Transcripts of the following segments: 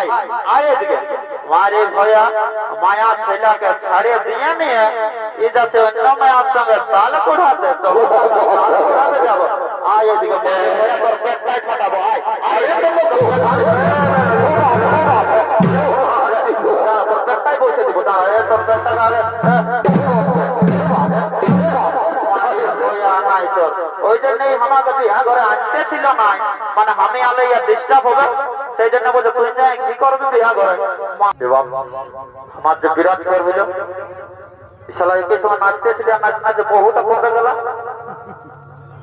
আয় আয় এদিকে মারে ভয়া মায়া ছেলেকে ছাড়িয়ে দিয়ে নিয়ে এ যাচ্ছে অন্য মায়ার সঙ্গে তাল কুড়াতে আয় আয় বিয়া ঘরে আনতে ছিল না মানে আমি আলে ইয়া ডিস্টার্ব হবে সেই জন্য বলছে, তুই যাই কি করবি বিয়া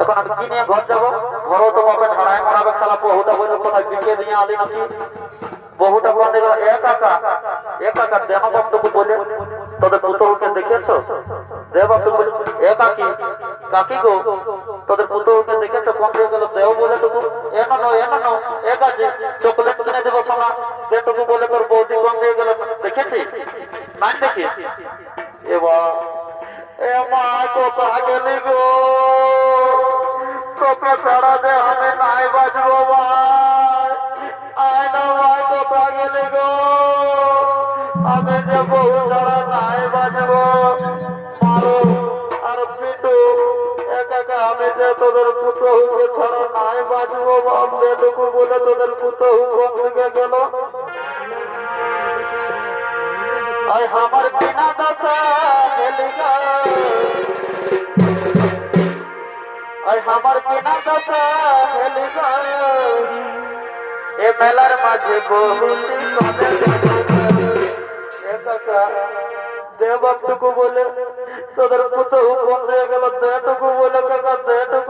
এখন আমি কি নিয়ে ঘর যাব? ঘরও তো ঝাড়ায় মারাবে, শালা বহুটা বলে কোথায় বিকে দিয়ে আলি নাকি? বহুটা বন্ধ গেল এ কাকা এ কাকা দেহ বক্তব্য বলে, তোদের দেখেছ? দেহ বক্তব্য বলে কাকি গো, তোদের পুতলকে দেখেছ? কোন দিয়ে গেল দেহ বলে টুকু এনো নো এনো নো চকলেট কিনে দেবো সোনা যেটুকু বলে তোর বৌদি কোন দিয়ে গেল, দেখেছি? নাই দেখি? এবার, এ মা কোথা গেলি গো, তোকে ছাড়া যে আমি নাই বাজবো ভাই। আয় না ভাই কোথা গেলি গো, আমি যে বহু ছাড়া নাই বাজবো যেটুকু বলে, তোদের পুতহু কোন দিকে গেল আমার মেলার মাঝে দেবটুকু বলে তোদের হয়ে গেল দেটুকু বলে, কাকা দেটুকু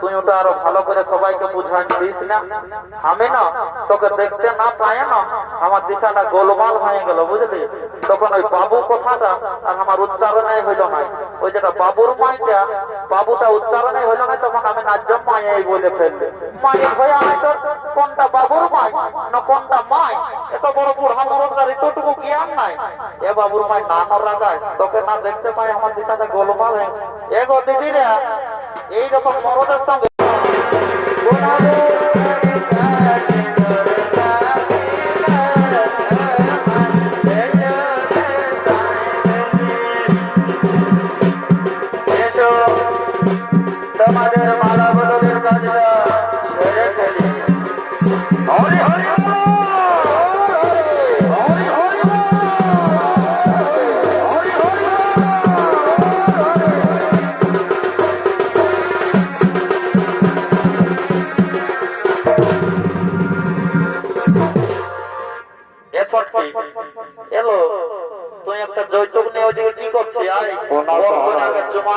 তুই ওটা আরও ভালো করে সবাইকে বুঝাই দিস না। আমি না, তোকে দেখতে না পাই না, আমার দিশাটা গোলমাল হয়ে গেল, বুঝলি? তখন ওই বাবু কথাটা আর আমার উচ্চারণে হইল না। ওই যেটা বাবুর মাইটা বাবুটা উচ্চারণে হইল না, তখন আমি নাজ্য মাই বলে ফেলবে মায়ের ভয়া নাই তোর, কোনটা বাবুর মাই না কোনটা মাই? এত বড় বুড়া মরণদার এতটুকু জ্ঞান নাই? এ বাবুর মাই না রাখায় তোকে না দেখতে পাই আমার দিশাটা গোলমাল হয়ে এ গো দিদিরা এইরকম মরদের সঙ্গে।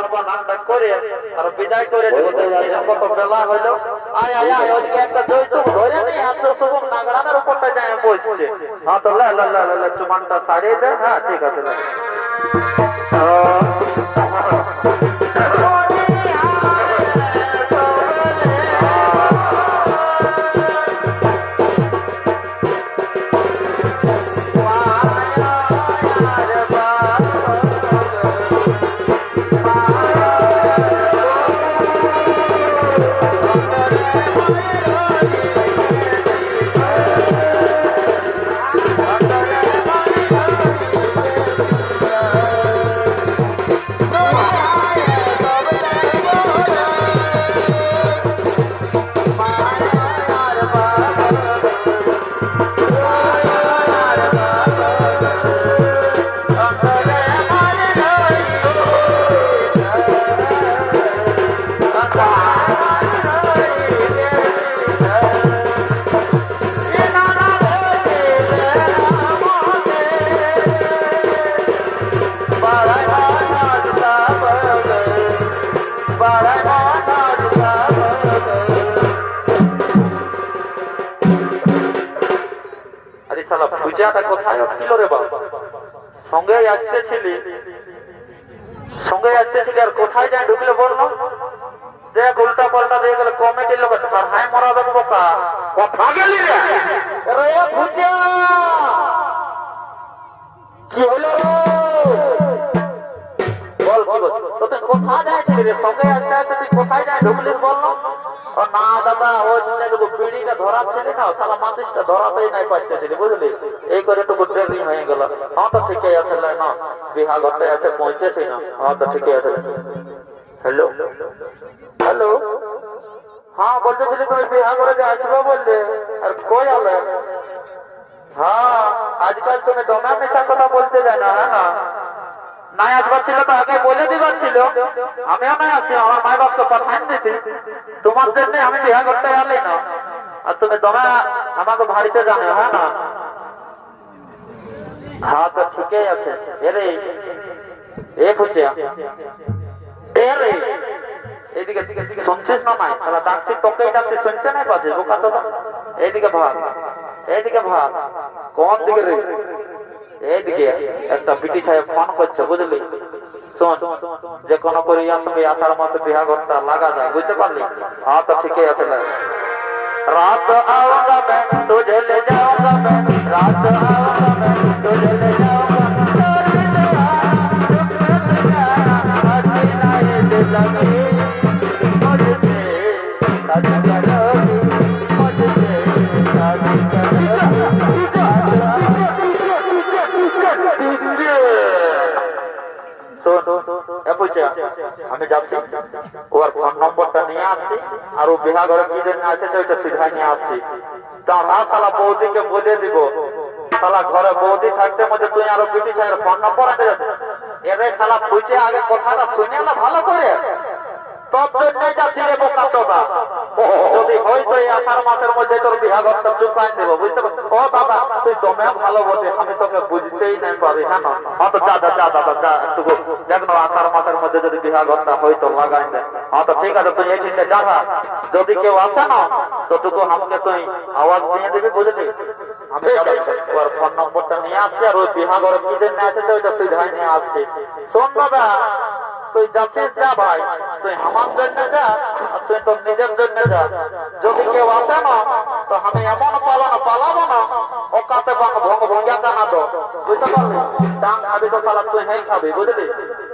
ওনাকে জমান করে আর বিদায় করে কত বেলা হইল আয় আয় আয় ওদিকে একটা যৌতুক ধরে নি আর তো নাগরানের উপরটা যায় বসছে। হ্যাঁ তো লা লা লা লা লা চুমানটা সারিয়ে দে। হ্যাঁ ঠিক আছে সঙ্গে আসতেছিলি সঙ্গে আসতেছিলি আর কোথায় যায় ঢুকলে বলল? দেখ উল্টা পাল্টা দিয়ে গেলে কমিটির লোক হাই মরা দেবো বোকা। কথা গেলি রে। রে ভুজা। কি হলো বল কি বল। তো তুই কোথায় যাচ্ছিলি রে? সঙ্গে আসতে আসতে তুই কোথায় যায় ঢুকলিস বলল? ও না, দাদা ওই চিন্তাটুকু বিড়িটা ধরাচ্ছিলি না সালা মাতিসটা ধরাতেই নাই পারতেছিলি, বুঝলি? এই করে টুকু ট্রেনিং হয়ে গেল। হ্যাঁ তো ঠিকই আছে না বিহা ঘরটায় আছে, পৌঁছেছি না। হ্যাঁ তো ঠিকই আছে। হ্যালো? হ্যালো? হ্যাঁ বলতেছিলি তুমি বিহা করে যে আসব বললে, আর কই হ্যাঁ আজকাল তুমি দমে মিছা কথা বলতে যায় না? নাই আসবার ছিল তো আগে বলে দিবার ছিল আমিও নাই আসছি আমার মাই বাপকে পাঠান দিতি। তোমার জন্য আমি বিহা করতে গেলেই না। আর তুমি দমে আমাকে বাড়িতে জানো হ্যাঁ না? হ্যাঁ তো ঠিকই আছে। এরে, এ এরে শুনছিস না নাই তাহলে ডাকছি তোকেই ডাকছি নাই পাচ্ছিস বোকা তো এইদিকে এইদিকে কোন দিকে এইদিকে একটা বিটি সাহেব ফোন করছে, বুঝলি? শোন, যে কোনো করে তুমি আসার মতো বিহা ঘরটা লাগা যায়, বুঝতে পারলি? হ্যাঁ তো ঠিকই আছে রাত রাত নিয়ে আসছি আর ও বিহা ঘরে কি জন্য আছে ওইটা সিধাই নিয়ে আসছি তার রাত সালা বৌদিকে বলে দিব। সালা ঘরে বৌদি থাকতে মধ্যে তুই আরও বিটি সাহের ফোন নম্বর আছে? এদের সালা খুঁজে আগে কথাটা শুনে না ভালো করে। তোর জন্য যাচ্ছি রে বোকা চোদা যদি হয়তো এই আষাঢ় মাসের মধ্যে তোর বিহাঘরটা চুপাই দেব, বুঝতে পারছিস? ও দাদা, তুই দমে ভালো বটে, আমি তোকে বুঝতেই নাই পারি হ্যাঁ হ্যাঁ যা যা যা, দাদা, যা একটু দেখো, আষাঢ় মাসের মধ্যে যদি বিহাঘরটা হয়তো লাগাই দে। হ্যাঁ তো ঠিক আছে তুই এই চিন্তা যা যা। যদি কেউ আসে না তো টুকু আমাকে তুই আওয়াজ দিয়ে দিবি বুঝলি ওর ফোন নম্বরটা নিয়ে আসছি আর ওই বিহাঘরে কি জন্য আছে ওইটা সুবিধায় নিয়ে আসছি শোন দাদা তুই যাচ্ছিস যা ভাই তুই আমার জন্য যা তুই তোর নিজের জন্য যা যদি কেউ আসে না তো আমি এমন পালানো পালাবো না ও কাতে ভাঙ ভঙ্গ ভঙ্গা কানা তো বুঝতে পারলি ডাং খাবি তো সালা তুই হেই খাবি বুঝলি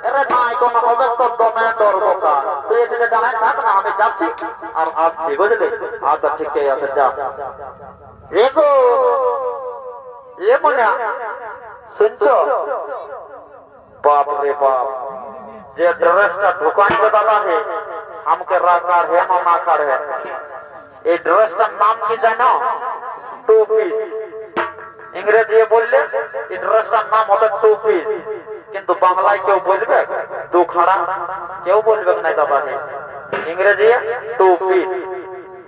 আরে ভাই কোন অবস্থা দমে ডর বোকা তুই এদিকে দাঁড়ায় থাক না আমি যাচ্ছি আর আসছি বুঝলি আচ্ছা ঠিক আছে যা এগো এ মনে শুনছো বাপ রে বাপ যে ড্রেসটা দোকান पे दादा है हमके राकार है मामा कर है ये ड्रेस का नाम की जानो टू पीस ইংরেজি বললে এই ড্রেসটার নাম হলো টু পিস কিন্তু বাংলায় কেউ বলবে দু খাড়া কেউ বলবে না দাদা হে ইংরেজি টু পিস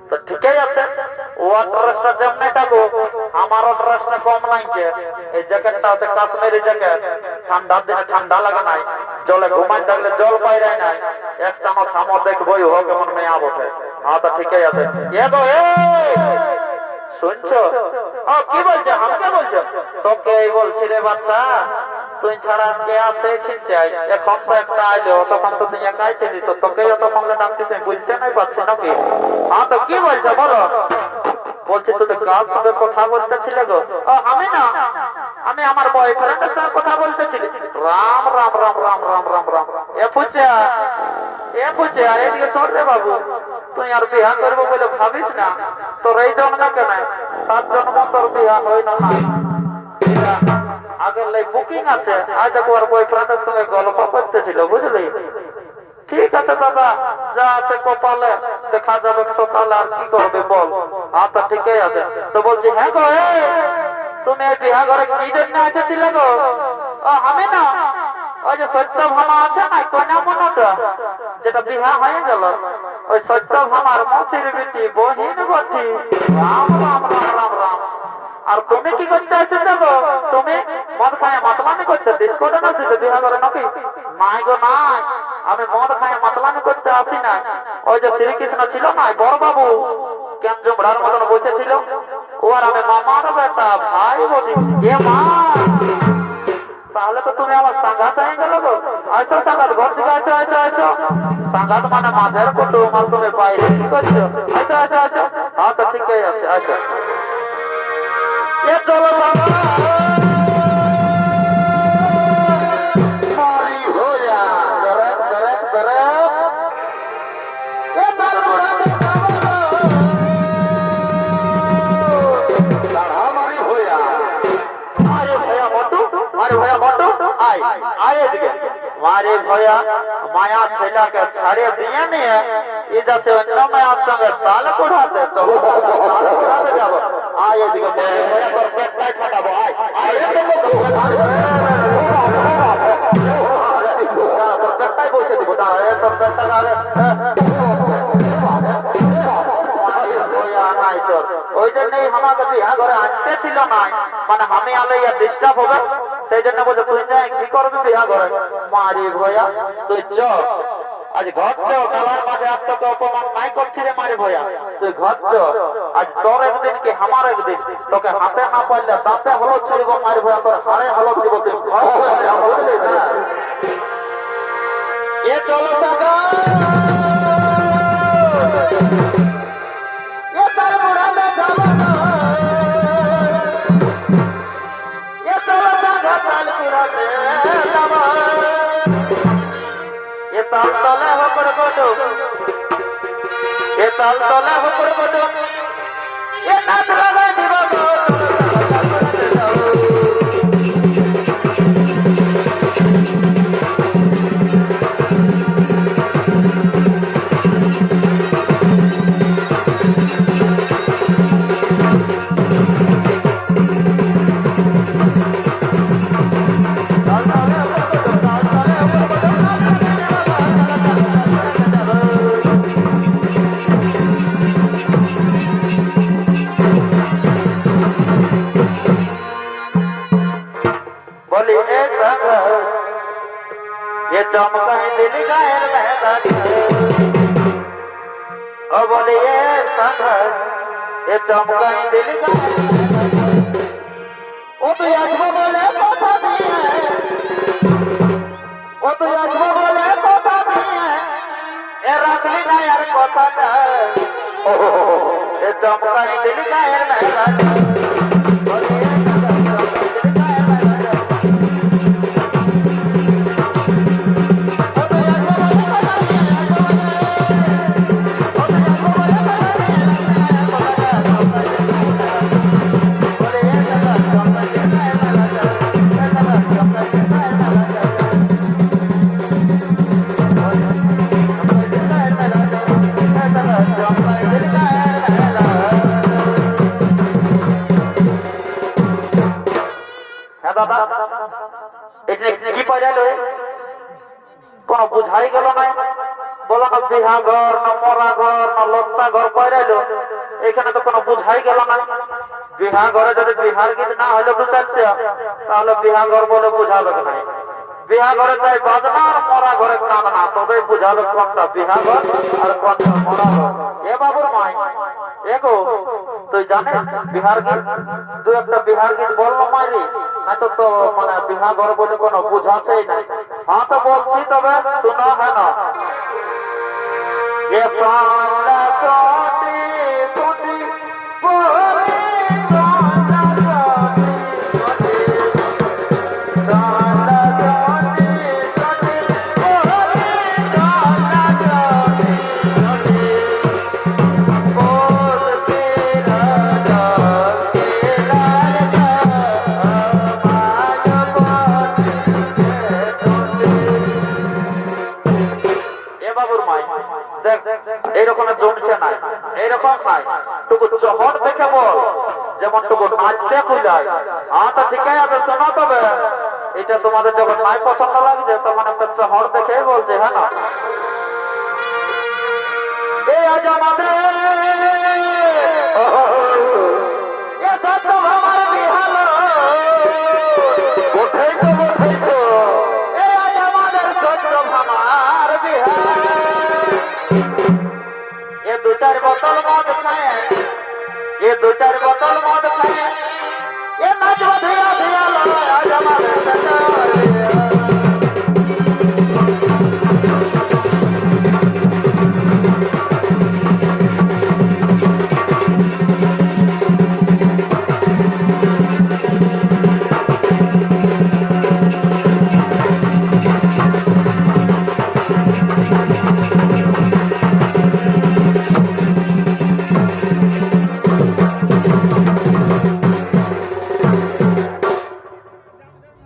তো ঠিকই আছে, ও ড্রেসটা যেমনি থাকো আমারও ড্রেসটা কম নাইকে এই জ্যাকেটটা হচ্ছে কাশ্মীরি জ্যাকেট। ঠান্ডার দিনে ঠান্ডা লাগে নাই, জলে ঘুমাই থাকলে জল বাইরে নাই। এক চামচ খামর দেখবই হোক এমন মেয়া বসে হ্যাঁ তো ঠিকই আছে। এ গো এ শুনছো? ও, কি বলছে? আমাকে বলছো? তোকে এই বলছি রে বাচ্চা, তুই ছাড়া কে আছে চিনতে এখন তো একটা আইলো, তখন তো তুই একাই চিনি তো তোকেই অত সঙ্গে ডাকছি তুই বুঝতে নাই পারছি নাকি? হ্যাঁ তো কি বলছো, বলো? বলছি তুই কার সঙ্গে কথা বলতেছিলে গো। আমি না, আমি আমার বয়ফ্রেন্ডের সঙ্গে কথা বলতেছিলি। রাম রাম রাম রাম রাম রাম রাম এ পুচা এ আর বিয়া করব বলে ভাবিস না। না। গল্প করতেছিল, বুঝলি? ঠিক আছে দাদা, যা আছে কপালে, দেখা যাবে সকালে আর কি করবে বল। আচ্ছা ঠিকই আছে। তো বলছি হ্যাঁ গো তুমি বিহা ঘরে কি জন্য এসেছিলে গো? আমি না ওই যে সত্য ভামা আছে না কন্যা মনটা বিহা হয়ে গেল। ওই সত্য আর তুমি কি করতে গো তুমি মদ করতে নাকি? গো, নাই। আমি মদ করতে আসি না। ওই যে শ্রীকৃষ্ণ ছিল না বড় বাবু কেন জুমড়ার মতন বসেছিল। ও আর আমি মামার বেটা, ভাই বলি এ মা! তাহলে তো তুমি আমার সাংঘাত হয়ে গেল গো। আচ্ছা সাংঘাত, ঘর থেকে আচ্ছা আচ্ছা আচ্ছা সাংঘাত মানে মাঝের কত মাল তুমি বাইরে, কি করছ? আচ্ছা আচ্ছা আচ্ছা হ্যাঁ তো ঠিকই আছে আচ্ছা এ চলো মায়া ছেলেকে ছাড়ে দিয়ে নিয়ে এ যাচ্ছে অন্য মায়ার সঙ্গে তাল কুড়াতে ওই জন্যই আমাকে বিহা ঘরে আনতে ছিল না মানে আমি আলে ইয়া ডিস্টার্ব হবে সেই জন্য বলছে, তুই যাই, কি করবি বিহা ঘরে মারি ভয়া, তুই চ। আজ ঘর চ মাঝে আর তোকে অপমান নাই করছি রে মারি ভয়া। তুই ঘর চ। আজ তোর একদিন কি আমার একদিন? তোকে হাতে না পারলে দাঁতে হলো ছিড়ব মারি ভয়া, তোর হাড়ে হলো দিব, তুই ঘর না? এ চলো টাকা তাল তলা হকর বটো এ তাল তলা হকর বটো এ নাথ বাবা এ চমকাই দিলি ও তুই আসব বলে কথা দিয়ে ও তুই আসব বলে কথা দিয়ে এ রাখলি না আর কথাটা ও এ চমকাই দিলি গায়ের মেলা বিহা ঘরে যদি বিহার গীত না হলে বুঝাচ্ছে, তাহলে বিহা ঘর বলে বুঝাবে না বিহা ঘরে চাই বাজনা আর মরা ঘরে কাঁদনা তবে বুঝাবে কোনটা বিহা ঘর আর কোনটা মরা ঘর। এ বাবুর মাই এগো তুই জানিস বিহার গীত দু একটা বিহার গীত বলল মাইরি না তো তো মানে বিহা ঘর বলে কোনো বুঝাছেই নাই। হ্যাঁ তো বলছি তবে শোনো হ্যাঁ না হ্যাঁ তো ঠিকই আছে শোনো তবে? এটা তোমাদের যখন নাই পছন্দ লাগছে, তখন একটা চহর দেখে বলছে হ্যাঁ না? এই আজ আমাদের এ সত্য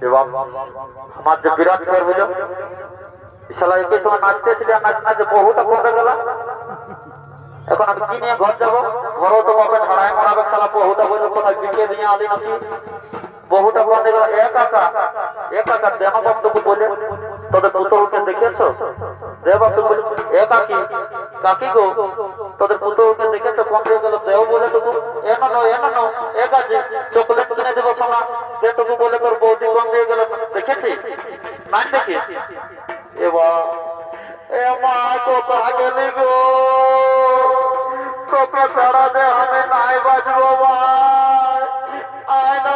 এবং আমার যে বিরাট করবে ইশালা একই সময় নাচতেছিল নাচ নাচ বহুটা কমে গেল। এখন আমি কি নিয়ে ঘর যাব? ঘরও তো কবে ধারায় মারাবে, শালা বহুটা বলে কোথায় জিকে নিয়ে আলি নাকি? বহুটা কমে গেল, এক আকা এক আকা দেহ বক্তব্য বলে। তোদের পুতহুকে দেখেছ? এ কাকি কাকি গো, তোদের পুতহুকে দেখেছ? দিয়ে গেল দেহ বলে টুকু এনো নো এনো নো এক আছে চকলেট কিনে দেবো সোনা যেটুকু বলে তোর বৌদি দিয়ে গেল। দেখেছি? নাই দেখি? এবার এ মা, কোথা গেলি গো? তোকে ছাড়া যে আমি নাই বাজবো ভাই। আয় না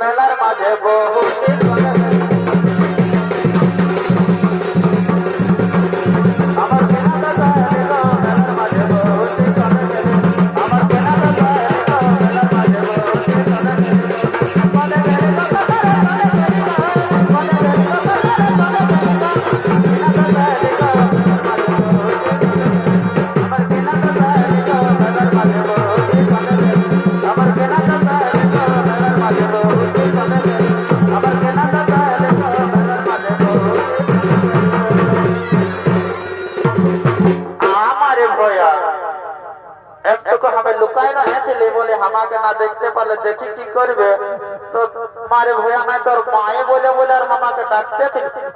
মেলার মাঝে বহুতি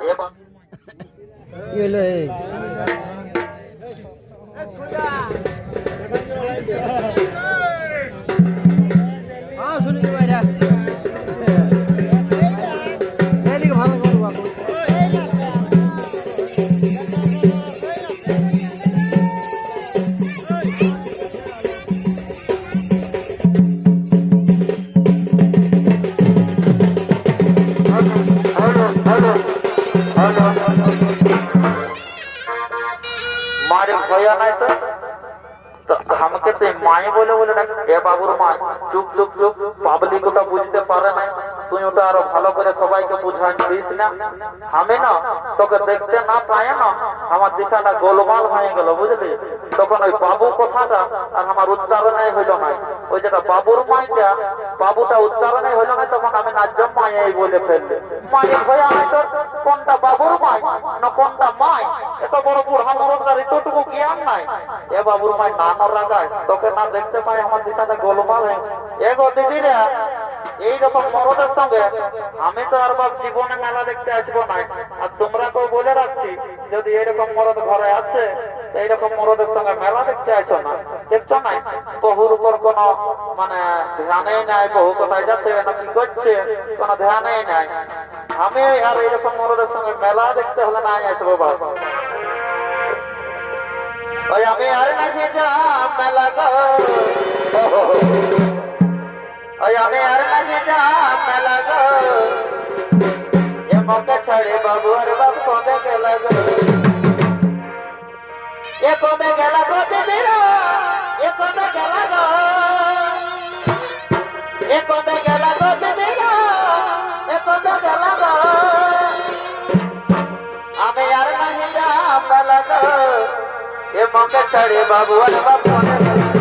Yep. আরও ভালো করে সবাইকে বুঝাই দিস না? আমি না, তোকে দেখতে না পায় না, আমার দিশাটা গোলমাল হয়ে গেল, বুঝলি? তখন ওই বাবু কথাটা আর আমার উচ্চারণে হইল না ওই যেটা বাবুর মাইটা বাবুটা উচ্চারণে হইল না তখন আমি নাজ্য মায়ে বলে ফেললে। মায়ের ভয়া নাই তোর কোনটা বাবুর মাই না কোনটা মাই? এত বড় বুড়া মরদার এতটুকু জ্ঞান নাই। এ বাবুর মাই না রাগায় তোকে না দেখতে পাই, আমার দিশাটা গোলমাল হয়ে এ গো দিদিরা এইরকম মরদের সঙ্গে আমি তো আর বাপ জীবনে মেলা দেখতে আসব না আর তোমরা তো বলে রাখছি, যদি এরকম মরদ ঘরে আছে এইরকম মরদের সঙ্গে মেলা দেখতে আসো না। দেখছ না বহুর উপর কোন মানে ধ্যানেই নাই বহু কোথায় যাচ্ছে না কি করছে? কোন ধ্যানেই নাই। আমি আর এরকম মরদের সঙ্গে মেলা দেখতে হলে নাই আসব বাবা ওই আমি আর নাকি যা মেলা গো। ওই আমি আর নাকি যা মেলা গো এ মকে ছাড়ে বাবু, আর বাবু কবে গেল গো? এ কবে গেল গো দিদিরা এ কবে গেল গো? এ কবে গেল গো দিদিরা এ কবে গেল গো? আমি আর এ ছাড়ে বাবু, আর বাবু